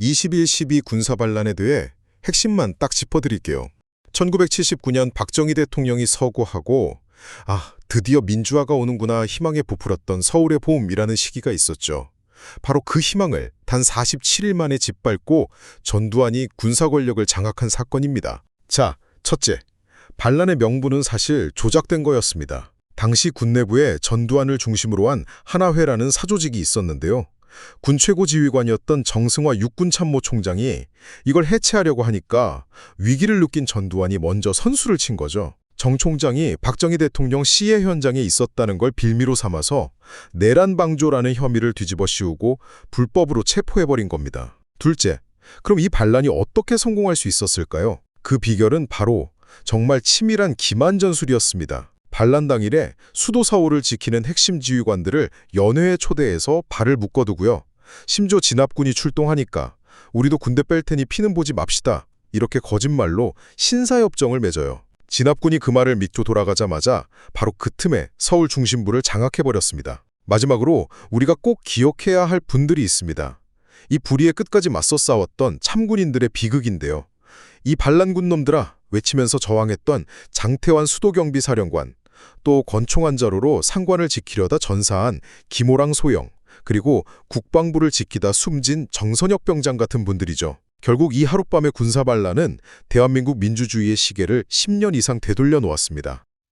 21-12 군사반란에 대해 핵심만 딱 짚어드릴게요. 1979년 박정희 대통령이 서거하고 아, 드디어 민주화가 오는구나 희망에 부풀었던 서울의 봄이라는 시기가 있었죠. 바로 그 희망을 단 47일 만에 짓밟고 전두환이 군사 권력을 장악한 사건입니다. 자, 첫째. 반란의 명분은 사실 조작된 거였습니다. 당시 군 내부에 전두환을 중심으로 한 하나회라는 사조직이 있었는데요. 군 최고 지휘관이었던 정승화 육군참모총장이 이걸 해체하려고 하니까 위기를 느낀 전두환이 먼저 선수를 친 거죠. 정 총장이 박정희 대통령 시해 현장에 있었다는 걸 빌미로 삼아서 내란 방조라는 혐의를 뒤집어 씌우고 불법으로 체포해버린 겁니다. 둘째, 그럼 이 반란이 어떻게 성공할 수 있었을까요? 그 비결은 바로 정말 치밀한 기만 전술이었습니다. 반란 당일에 수도 서울을 지키는 핵심 지휘관들을 연회에 초대해서 발을 묶어두고요. 심지어 진압군이 출동하니까 우리도 군대 뺄 테니 피는 보지 맙시다. 이렇게 거짓말로 신사협정을 맺어요. 진압군이 그 말을 믿고 돌아가자마자 바로 그 틈에 서울 중심부를 장악해버렸습니다. 마지막으로 우리가 꼭 기억해야 할 분들이 있습니다. 이 불의의 끝까지 맞서 싸웠던 참군인들의 비극인데요. 이 반란군 놈들아 외치면서 저항했던 장태환 수도경비사령관, 또 권총한자로로 상관을 지키려다 전사한 김호랑 소영, 그리고 국방부를 지키다 숨진 정선혁 병장 같은 분들이죠. 결국 이 하룻밤의 군사반란은 대한민국 민주주의의 시계를 10년 이상 되돌려 놓았습니다.